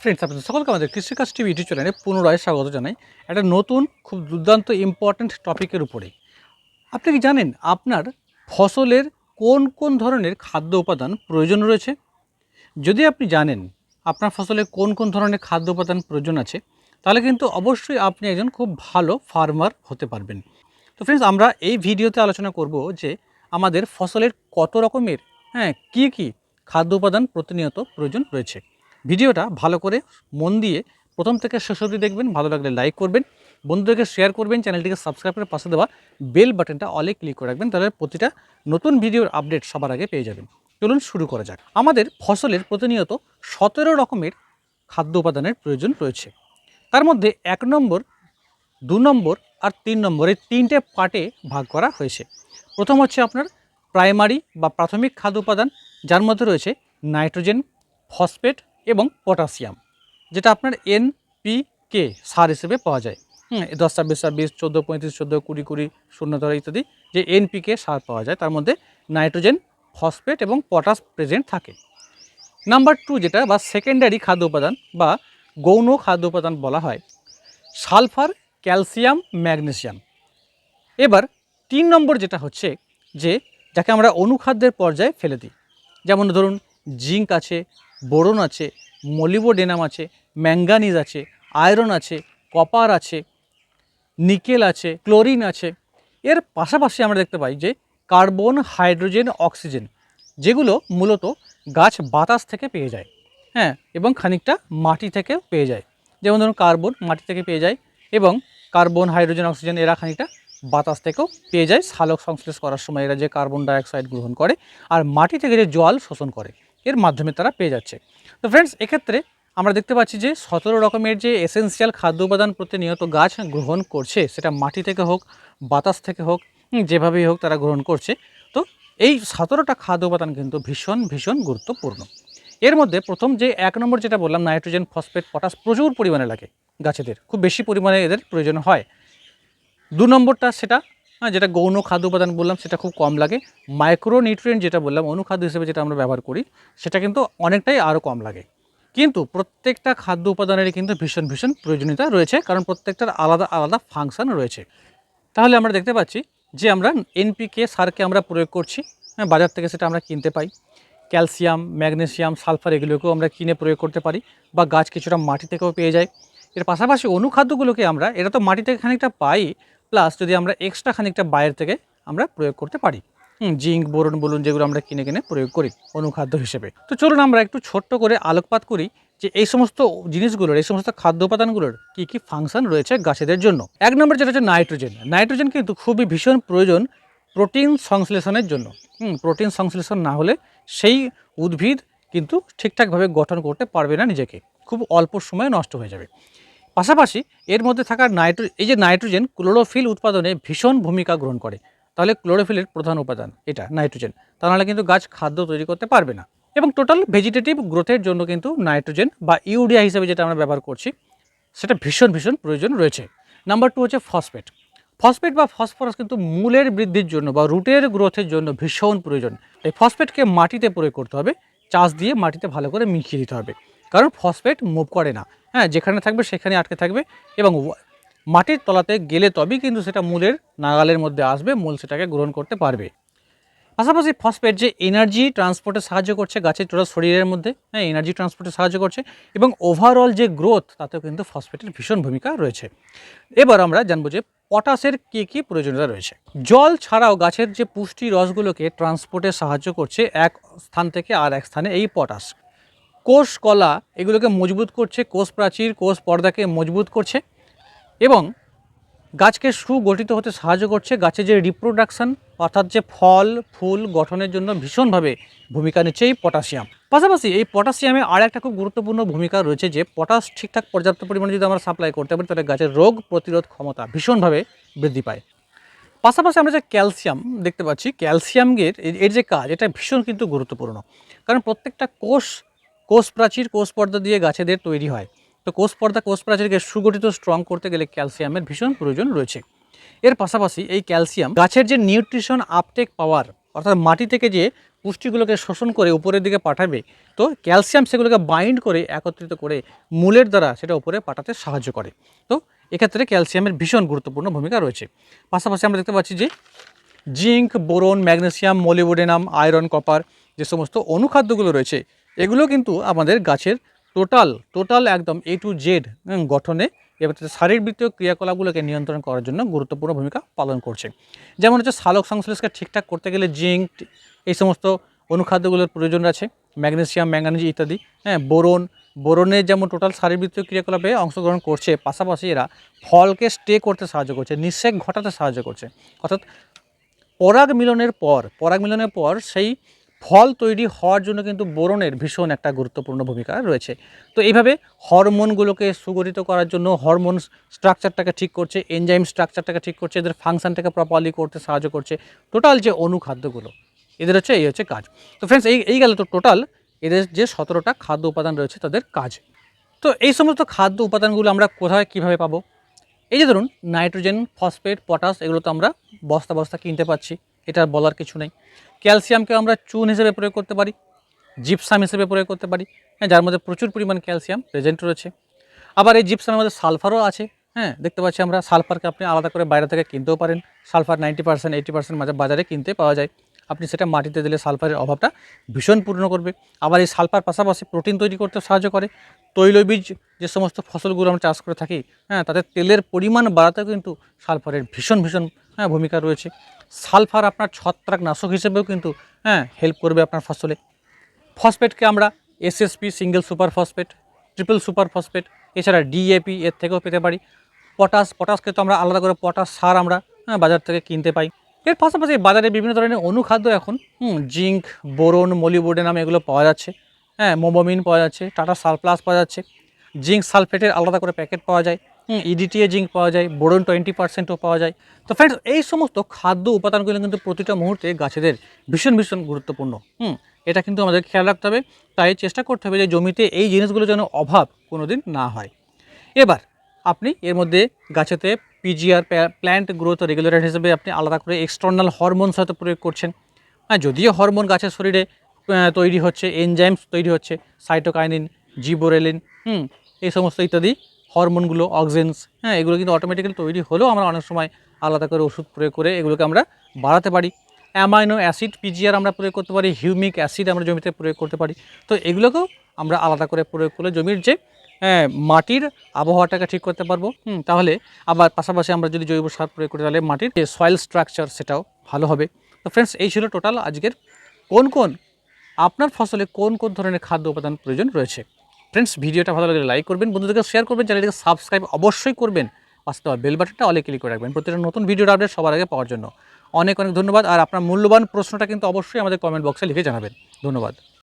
Friends আপনাদের সকলকে আমাদের কৃষিকাজ টিভি ইউটিউব চ্যানেলে পুনরায় স্বাগত জানাই। একটা নতুন, খুব দুর্দান্ত ইম্পর্ট্যান্ট টপিকের উপরে। আপনি কি জানেন আপনার ফসলের কোন কোন ধরনের খাদ্য উপাদান প্রয়োজন রয়েছে? যদি আপনি জানেন আপনার ফসলে কোন কোন ধরনের খাদ্য উপাদান প্রয়োজন আছে, তাহলে কিন্তু অবশ্যই আপনি একজন খুব ভালো ফার্মার হতে পারবেন। তো ফ্রেন্ডস আমরা এই ভিডিওতে আলোচনা করব যে আমাদের ফসলের কত রকমের হ্যাঁ কী কী খাদ্য উপাদান প্রতিনিয়ত প্রয়োজন রয়েছে। ভিডিওটা ভালো করে মন দিয়ে প্রথম থেকে শেষ অবধি দেখবেন, ভালো লাগলে লাইক করবেন, বন্ধুদেরকে শেয়ার করবেন, চ্যানেলটিকে সাবস্ক্রাইব করে পাশে দেওয়া বেল বাটনটা অলে ক্লিক করে রাখবেন, তাহলে প্রতিটা নতুন ভিডিওর আপডেট সবার আগে পেয়ে যাবেন। চলুন শুরু করা যাক। আমাদের ফসলের প্রতিনিয়ত সতেরো রকমের খাদ্য উপাদানের প্রয়োজন রয়েছে। তার মধ্যে এক নম্বর, দু নম্বর আর তিন নম্বর এই তিনটে পার্টে ভাগ করা হয়েছে। প্রথম হচ্ছে আপনার প্রাইমারি বা প্রাথমিক খাদ্য উপাদান, যার মধ্যে রয়েছে নাইট্রোজেন ফসফেট এবং পটাশিয়াম, যেটা আপনার এন পি কে সার হিসেবে পাওয়া যায়। হুম দশ, ছাব্বিশ ছাব্বিশ, চোদ্দ, পঁয়ত্রিশ, চোদ্দ, কুড়ি কুড়ি, শূন্য ধরা ইত্যাদি যে এনপিকে সার পাওয়া যায়, তার মধ্যে নাইট্রোজেন, ফসফেট এবং পটাশ প্রেজেন্ট থাকে। নাম্বার টু যেটা, বা সেকেন্ডারি খাদ্য উপাদান, বা গৌণ খাদ্য উপাদান বলা হয়, সালফার, ক্যালসিয়াম, ম্যাগনেসিয়াম। এবার তিন নম্বর যেটা হচ্ছে যে, যাকে আমরা অনুখাদ্যের পর্যায়ে ফেলে দিই। যেমন ধরুন, জিঙ্ক আছে বোরন আছে মলিবোডেনাম আছে ম্যাঙ্গানিজ আছে আয়রন আছে কপার আছে নিকেল আছে ক্লোরিন আছে। এর পাশাপাশি আমরা দেখতে পাই যে কার্বন হাইড্রোজেন অক্সিজেন যেগুলো মূলত গাছ বাতাস থেকে পেয়ে যায়। হ্যাঁ এবং খানিকটা মাটি থেকে পেয়ে যায়। যেমন ধরুন কার্বন মাটি থেকে পেয়ে যায় এবং কার্বন হাইড্রোজেন অক্সিজেন এরা খানিকটা বাতাস থেকেও পেয়ে যায়। সালোক সংশ্লেষ করার সময় এরা যে কার্বন ডাইঅক্সাইড গ্রহণ করে আর মাটি থেকে যে জল শোষণ করে। এর মাধ্যমে তারা পেয়ে যাচ্ছে। তো ফ্রেন্ডস এক্ষেত্রে আমরা দেখতে পাচ্ছি যে সতেরো রকমের যে এসেন্সিয়াল খাদ্য উপাদান প্রতিনিয়ত গাছ গ্রহণ করছে, সেটা মাটি থেকে হোক, বাতাস থেকে হোক যেভাবেই হোক তারা গ্রহণ করছে। তো এই সতেরোটা খাদ্য উপাদান কিন্তু ভীষণ ভীষণ গুরুত্বপূর্ণ। এর মধ্যে প্রথম যে এক নম্বর যেটা বললাম, নাইট্রোজেন, ফসফেট, পটাশ প্রচুর পরিমাণে লাগে গাছেদের। খুব বেশি পরিমাণে এদের প্রয়োজন হয়। দু নম্বরটা সেটা হ্যাঁ, যেটা গৌণ খাদ্য উপাদান বললাম সেটা খুব কম লাগে। মাইক্রো নিউট্রিয়েন্ট যেটা বললাম অনুখাদ্য হিসেবে যেটা আমরা ব্যবহার করি সেটা কিন্তু অনেকটাই আরও কম লাগে। কিন্তু প্রত্যেকটা খাদ্য উপাদানেরই কিন্তু ভীষণ ভীষণ প্রয়োজনীয়তা রয়েছে কারণ প্রত্যেকটার আলাদা আলাদা ফাংশন রয়েছে। তাহলে আমরা দেখতে পাচ্ছি যে আমরা এনপিকে সারকে আমরা প্রয়োগ করছি হ্যাঁ বাজার থেকে সেটা আমরা কিনতে পাই। ক্যালসিয়াম ম্যাগনেসিয়াম সালফার এগুলোকেও আমরা কিনে প্রয়োগ করতে পারি বা গাছ কিছুটা মাটি থেকেও পেয়ে যায়। এর পাশাপাশি অনুখাদ্যগুলোকে আমরা এটা তো মাটি থেকে খানিকটা পাই প্লাস যদি আমরা এক্সট্রা খানিকটা বাইরে থেকে আমরা প্রয়োগ করতে পারি। হুম, জিঙ্ক, বোরন, বলুন যেগুলো আমরা কিনে কিনে প্রয়োগ করি অনুখাদ্য হিসেবে। তো চলুন আমরা একটু ছোট্ট করে আলোকপাত করি যে এই সমস্ত জিনিসগুলোর, এই সমস্ত খাদ্য উপাদানগুলোর কী কী ফাংশন রয়েছে গাছেদের জন্য। এক নম্বর যেটা হচ্ছে নাইট্রোজেন নাইট্রোজেন কিন্তু খুবই ভীষণ প্রয়োজন প্রোটিন সংশ্লেষণের জন্য। হুম প্রোটিন সংশ্লেষণ না হলে সেই উদ্ভিদ কিন্তু ঠিকঠাকভাবে গঠন করতে পারবে না নিজেকে। খুব অল্প সময়ে নষ্ট হয়ে যাবে। পাশাপাশি এর মধ্যে থাকা নাইট্রো এই যে নাইট্রোজেন ক্লোরোফিল উৎপাদনে ভীষণ ভূমিকা গ্রহণ করে। তাহলে ক্লোরোফিলের প্রধান উপাদান এটা, নাইট্রোজেন। তা নাহলে কিন্তু গাছ খাদ্য তৈরি করতে পারবে না। এবং টোটাল ভেজিটেটিভ গ্রোথের জন্য কিন্তু নাইট্রোজেন বা ইউরিয়া হিসেবে যেটা আমরা ব্যবহার করছি, সেটা ভীষণ ভীষণ প্রয়োজন রয়েছে। নাম্বার টু হচ্ছে ফসফেট ফসফেট বা ফসফরাস কিন্তু মূলের বৃদ্ধির জন্য বা রুটের গ্রোথের জন্য ভীষণ প্রয়োজন। এই ফসফেটকে মাটিতে প্রয়োগ করতে হবে, চাষ দিয়ে মাটিতে ভালো করে মিশিয়ে দিতে হবে। কারণ ফসফেট মুভ করে না। হ্যাঁ যেখানে থাকবে সেখানে আটকে থাকবে এবং মাটির তলাতে গেলে তবেই কিন্তু সেটা মূলের নাগালের মধ্যে আসবে, মূল সেটাকে গ্রহণ করতে পারবে। পাশাপাশি ফসফেট যে এনার্জি ট্রান্সপোর্টে সাহায্য করছে গাছের টোটাল শরীরের মধ্যে হ্যাঁ এনার্জি ট্রান্সপোর্টে সাহায্য করছে এবং ওভারঅল যে গ্রোথ তাতেও কিন্তু ফসফেটের ভীষণ ভূমিকা রয়েছে। এবার আমরা জানব যে পটাশের কী কী প্রয়োজনীয়তা রয়েছে। জল ছাড়াও গাছের যে পুষ্টি রসগুলোকে ট্রান্সপোর্টে সাহায্য করছে এক স্থান থেকে আর এক স্থানে এই পটাশ কোষ কলা এগুলোকে মজবুত করছে, কোষ প্রাচীর, কোষ পর্দাকে মজবুত করছে এবং গাছকে সুগঠিত হতে সাহায্য করছে। গাছের যে রিপ্রোডাকশন অর্থাৎ যে ফল, ফুল গঠনের জন্য ভীষণভাবে ভূমিকা নিচ্ছে এই পটাশিয়াম। পাশাপাশি এই পটাশিয়ামে আর একটা খুব গুরুত্বপূর্ণ ভূমিকা রয়েছে যে, পটাশ ঠিকঠাক পর্যাপ্ত পরিমাণে যদি আমরা সাপ্লাই করতে পারি, তাহলে গাছের রোগ প্রতিরোধ ক্ষমতা ভীষণভাবে বৃদ্ধি পায়। পাশাপাশি আমরা যে ক্যালসিয়াম দেখতে পাচ্ছি ক্যালসিয়ামের এর- যে কাজ, এটা ভীষণ কিন্তু গুরুত্বপূর্ণ। কারণ প্রত্যেকটা কোষ কোষ প্রাচীর কোষ পর্দা দিয়ে গাছেদের তৈরি হয়। তো কোষ পর্দা কোষ প্রাচীরকে সুগঠিত স্ট্রং করতে গেলে ক্যালসিয়ামের ভীষণ প্রয়োজন রয়েছে। এর পাশাপাশি এই ক্যালসিয়াম গাছের যে নিউট্রিশন আপটেক পাওয়ার, অর্থাৎ মাটি থেকে যে পুষ্টিগুলোকে শোষণ করে উপরের দিকে পাঠাবে, তো ক্যালসিয়াম সেগুলোকে বাইন্ড করে একত্রিত করে মূলের দ্বারা সেটা উপরে পাঠাতে সাহায্য করে। তো এক্ষেত্রে ক্যালসিয়ামের ভীষণ গুরুত্বপূর্ণ ভূমিকা রয়েছে। পাশাপাশি আমরা দেখতে পাচ্ছি যে zinc boron, magnesium, molybdenum, iron, copper, যে সমস্ত অনুখাদ্যগুলো রয়েছে এগুলো কিন্তু আমাদের গাছের টোটাল টোটাল একদম এ টু জেড গঠনে এবং শারীরবৃত্তীয় ক্রিয়াকলাপগুলোকে নিয়ন্ত্রণ করার জন্য গুরুত্বপূর্ণ ভূমিকা পালন করছে। যেমন হচ্ছে সালোক সংশ্লেষকে ঠিকঠাক করতে গেলে জিঙ্ক, এই সমস্ত অনুখাদ্যগুলোর প্রয়োজন আছে, ম্যাগনেসিয়াম, ম্যাঙ্গানিজ ইত্যাদি হ্যাঁ বোরন বোরনের যেমন টোটাল শারীরবৃত্তীয় ক্রিয়াকলাপে অংশগ্রহণ করছে, পাশাপাশি এরা ফলকে স্টে করতে সাহায্য করছে নিঃশেক ঘটাতে সাহায্য করছে। অর্থাৎ পরাগ মিলনের পর, পরাগ মিলনের পর সেই ফল তৈরি হওয়ার জন্য কিন্তু বোরনের ভীষণ একটা গুরুত্বপূর্ণ ভূমিকা রয়েছে। তো এইভাবে হরমোনগুলোকে সুগঠিত করার জন্য হরমোন স্ট্রাকচারটাকে ঠিক করছে, এনজাইম স্ট্রাকচারটাকে ঠিক করছে, এদের ফাংশনটাকে প্রপারলি করতে সাহায্য করছে টোটাল যে অনুখাদ্যগুলো, এদের হচ্ছে, এই হচ্ছে কাজ। তো ফ্রেন্ডস এই এই গেল তো টোটাল এদের যে সতেরোটা খাদ্য উপাদান রয়েছে তাদের কাজ। তো এই সমস্ত খাদ্য উপাদানগুলো আমরা কোথায় কীভাবে পাবো? এই যে ধরুন, নাইট্রোজেন, ফসফেট, পটাশ, এগুলো তো আমরা বস্তা বস্তা কিনতে পাচ্ছি, এটা বলার কিছু নেই। ক্যালসিয়ামকে আমরা চুন হিসেবে প্রয়োগ করতে পারি, জিপসাম হিসেবে প্রয়োগ করতে পারি হ্যাঁ যার মধ্যে প্রচুর পরিমাণ ক্যালসিয়াম প্রেজেন্ট রয়েছে। আবার এই জিপসামের মধ্যে সালফারও আছে হ্যাঁ দেখতে পাচ্ছি আমরা সালফারকে আপনি আলাদা করে বাইরে থেকে কিনতেও পারেন। Sulphur ninety percent eighty percent বাজারে কিনতে পাওয়া যায়। আপনি সেটা মাটিতে দিলে সালফারের অভাবটা ভীষণ পূর্ণ করবে। আবার এই সালফার পাশাপাশি প্রোটিন তৈরি করতে সাহায্য করে। তৈলবীজ যে সমস্ত ফসলগুলো আমরা চাষ করে থাকি হ্যাঁ তাদের তেলের পরিমাণ বাড়াতেও কিন্তু সালফারের ভীষণ ভীষণ হ্যাঁ ভূমিকা রয়েছে। সালফার আপনার ছত্রাক নাশক হিসেবেও কিন্তু হ্যাঁ হেল্প করবে আপনার ফসলে। ফসফেটকে আমরা SSP single super phosphate triple super phosphate এছাড়া ডিএপি এর থেকেও পেতে পারি। পটাশ পটাশকে তো আমরা আলাদা করে পটাশ সার আমরা হ্যাঁ, বাজার থেকে কিনতে পাই। এর পাশাপাশি বাজারে বিভিন্ন ধরনের অনুখাদ্য এখন জিঙ্ক বোরন মলিবোর্ডে নামে এগুলো পাওয়া যাচ্ছে। হ্যাঁ মোমোমিন পাওয়া যাচ্ছে টাটা সালপ্লাস পাওয়া যাচ্ছে। জিঙ্ক সালফেটের আলাদা করে প্যাকেট পাওয়া যায়। ইডিটিএ জিঙ্ক পাওয়া যায়, বোরন টোয়েন্টি পার্সেন্টও পাওয়া যায়। তো ফ্রেন্ডস এই সমস্ত খাদ্য উপাদানগুলো কিন্তু প্রতিটা মুহূর্তে গাছেদের ভীষণ ভীষণ গুরুত্বপূর্ণ। হুম, এটা কিন্তু আমাদের খেয়াল রাখতে হবে। তাই চেষ্টা করতে হবে যে জমিতে এই জিনিসগুলো যেন অভাব কোনো দিন না হয়। এবার, আপনি এর মধ্যে গাছেতে পিজিআর প্ল্যান্ট গ্রোথ রেগুলেটর হিসেবে আপনি আলাদা করে এক্সটার্নাল হরমোনস হয়তো প্রয়োগ করছেন। হ্যাঁ যদিও হরমোন গাছের শরীরে তৈরি হচ্ছে এনজাইমস তৈরি হচ্ছে সাইটোকাইনিন জিবোরেলিন হুম, এই সমস্ত ইত্যাদি হরমোনগুলো অক্সেন্স হ্যাঁ এগুলো কিন্তু অটোমেটিক্যালি তৈরি হলেও আমরা অনেক সময় আলাদা করে ওষুধ প্রয়োগ করে এগুলোকে আমরা বাড়াতে পারি। অ্যামাইনো অ্যাসিড পিজিআর আমরা প্রয়োগ করতে পারি হিউমিক অ্যাসিড আমরা জমিতে প্রয়োগ করতে পারি। তো এগুলোকেও আমরা আলাদা করে প্রয়োগ করলে জমির যে হ্যাঁ, মাটির আবহাওয়াটাকে ঠিক করতে পারব। হুম, তাহলে আবার পাশাপাশি আমরা যদি জৈব সার প্রয়োগ করি তাহলে মাটির যে সয়েল স্ট্রাকচার সেটাও ভালো হবে। তো ফ্রেন্ডস এই ছিল টোটাল আজকের কোন কোন আপনার ফসলে কোন কোন ধরনের খাদ্য উপাদান প্রয়োজন রয়েছে? ফ্রেন্ডস ভিডিওটা ভালো লাগলে লাইক করবেন, বন্ধুদেরকে শেয়ার করবেন, চ্যানেলটিকে সাবস্ক্রাইব অবশ্যই করবেন। পাশে দেওয়া বেল বাটনটা অলে ক্লিক করে রাখবেন প্রতিটা নতুন ভিডিওর আপডেট সবার আগে পাওয়ার জন্য। অনেক অনেক ধন্যবাদ, আর আপনার মূল্যবান প্রশ্নটা কিন্তু অবশ্যই আমাদের কমেন্ট বক্সে লিখে জানাবেন। ধন্যবাদ।